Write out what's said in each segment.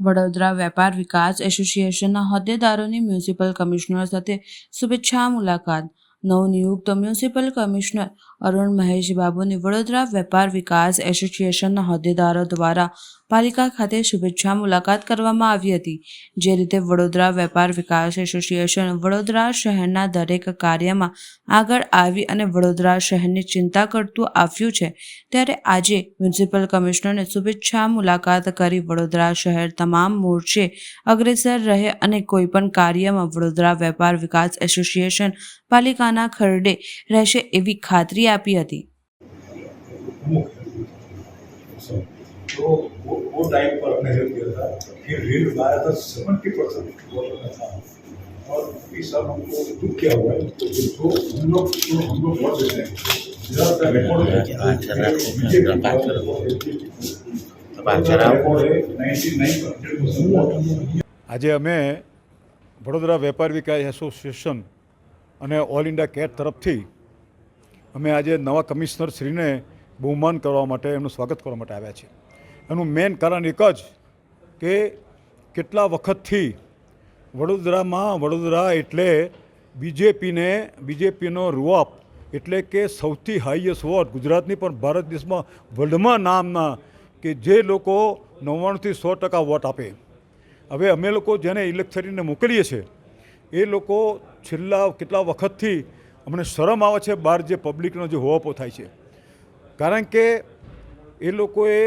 વડોદરા વેપાર વિકાસ એસોસિએશનના હોદ્દેદારોની municipal commissioner સાથે શુભેચ્છા મુલાકાત. નવનિયુક્ત મ્યુનિસિપલ કમિશનર અરુણ મહેશ બાબુની વડોદરા વેપાર વિકાસ એસોસિએશનના હોદ્દેદારો દ્વારા પાલિકા ખાતે શુભેચ્છા મુલાકાત કરવામાં આવી હતી, જે રીતે વડોદરા વેપાર વિકાસ એસોસિએશન વડોદરા શહેરના દરેક કાર્યમાં આગળ આવી અને વડોદરા શહેરની ચિંતા કરતું આવ્યું છે. ત્યારે આજે મ્યુનિસિપલ કમિશનરને શુભેચ્છા મુલાકાત કરી વડોદરા શહેર તમામ મોરચે અગ્રેસર રહે અને કોઈપણ કાર્યમાં વડોદરા વેપાર વિકાસ એસોસિએશન પાલિકાના ખરડે રહેશે એવી ખાતરી આપી હતી. तो वो वो टाइम पर हमने हेल्प किया था फिर रेल लाया था सेवेंटी परसेंट वाटर का था और इस साल हमको दुख क्या हुआ है तो जो हम लोग जो हम लोग वोट देते हैं ज़्यादातर रिकॉर्ड है बीजेपी का रिकॉर्ड है नाइन्टी नाइन हंड्रेड परसेंट આજે અમે વડોદરા વેપાર વિકાસ એસોસિએશન અને ઓલ ઇન્ડિયા કેટ તરફથી અમે આજે નવા કમિશનર શ્રીને બહુમાન કરવા માટે એમનું સ્વાગત કરવા માટે આવ્યા છે એનું મેઇન કારણ એક જ કે કેટલા વખતથી વડોદરામાં, વડોદરા એટલે બીજેપીને, બીજેપીનો રૂઆપ એટલે કે સૌથી હાઈએસ્ટ વોટ ગુજરાતની પણ ભારત દેશમાં વર્લ્ડમાં નામના કે જે લોકો નવ્વાણુંથી સો ટકા વોટ આપે. હવે અમે લોકો જેને ઇલેક્શનને મોકલીએ છીએ, એ લોકો છેલ્લા કેટલા વખતથી અમને શરમ આવે છે બહાર જે પબ્લિકનો જે હોવાપો થાય છે. કારણ કે એ લોકોએ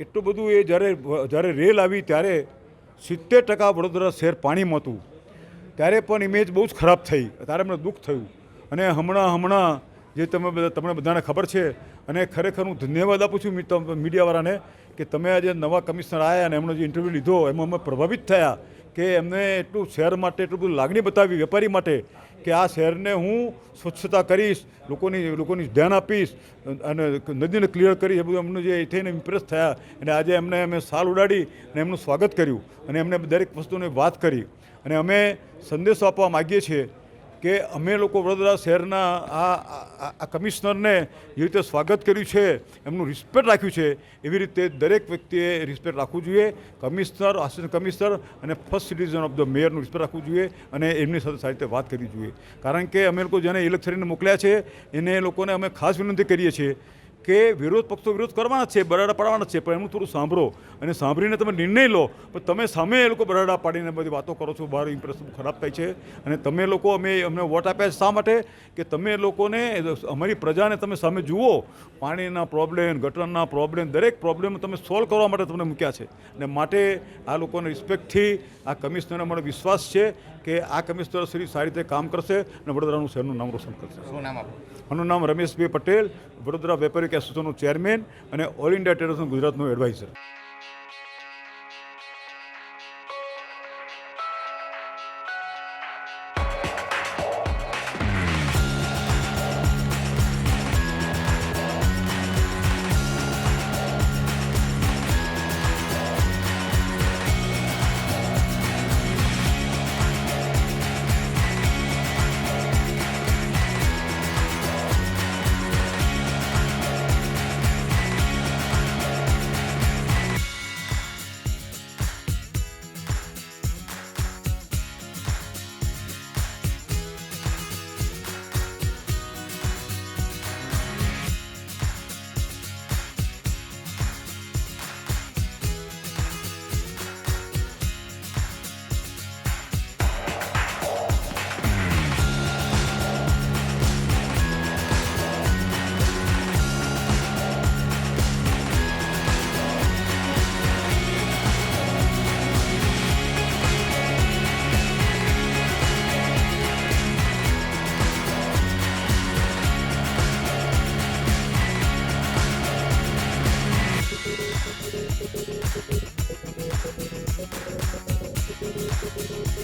એટલું બધું એ જ્યારે જ્યારે રેલ આવી ત્યારે સિત્તેર ટકા વડોદરા શહેર પાણીમાં હતું. ત્યારે પણ ઇમેજ બહુ જ ખરાબ થઈ. ત્યારે મને દુઃખ થયું. અને હમણાં હમણાં જે તમે બધા, તમને બધાને ખબર છે, અને ખરેખર હું ધન્યવાદ આપું છું મીડિયાવાળાને કે તમે આજે નવા કમિશનર આવ્યા અને એમનો જે ઇન્ટરવ્યૂ લીધો, એમાં અમે પ્રભાવિત થયા કે એમને એટલું શહેર માટે એટલું બધું લાગણી બતાવી, વેપારી માટે કે આ શહેરને હું સ્વચ્છતા કરીશ, લોકોની લોકોની ધ્યાન આપીશ, અને નદીને ક્લિયર કરી એ બધું એમનું જે થઈને ઇમ્પ્રેસ થયા. અને આજે એમને અમે સાલ ઉડાડી અને એમનું સ્વાગત કર્યું. અને એમને દરેક વસ્તુની વાત કરી. અને અમે સંદેશો આપવા માગીએ છીએ કે અમે લોકો વડોદરા શહેરના આ આ- કમિશનરને જે રીતે સ્વાગત કર્યું છે, એમનું રિસ્પેક્ટ રાખ્યું છે, એવી રીતે દરેક વ્યક્તિએ રિસ્પેક્ટ રાખવું જોઈએ. કમિશનર, આસિસ્ટન્ટ કમિશનર અને ફર્સ્ટ સિટીઝન ઓફ ધ મેયરનું રિસ્પેક્ટ રાખવું જોઈએ અને એમની સાથે સારી રીતે વાત કરવી જોઈએ. કારણ કે અમે લોકો જેને ઇલેક્શનને મોકલ્યા છે, એને લોકોને અમે ખાસ વિનંતી કરીએ છીએ કે વિરોધ પક્ષો વિરોધ કરવાના છે બરાડા પાડવાના છે પણ એમનું થોડું સાંભળો અને સાંભળીને તમે નિર્ણય લો. પણ તમે સામે એ લોકો બરાડા પાડીને બધી વાતો કરો છો બહાર ઇમ્પ્રેશન ખરાબ થાય છે. અને તમે લોકો અમે અમને વોટ આપ્યા છે શા માટે? કે તમે લોકોને અમારી પ્રજાને તમે સામે જુઓ. પાણીના પ્રોબ્લેમ ગટરના પ્રોબ્લેમ દરેક પ્રોબ્લેમ તમે સોલ્વ કરવા માટે તમને મૂક્યા છે. અને માટે આ લોકોને રિસ્પેક્ટથી આ કમિશનરને મને વિશ્વાસ છે કે આ કમિશનર શ્રી સારી રીતે કામ કરશે અને વડોદરાનું શહેરનું નામ રોશન કરશે. શું નામ આપણું મારું નામ રમેશભાઈ પટેલ વડોદરા વેપારી એસોસિએશનનો ચેરમેન અને ઓલ ઇન્ડિયા ટેરેસનો ગુજરાતનું એડવાઇઝર.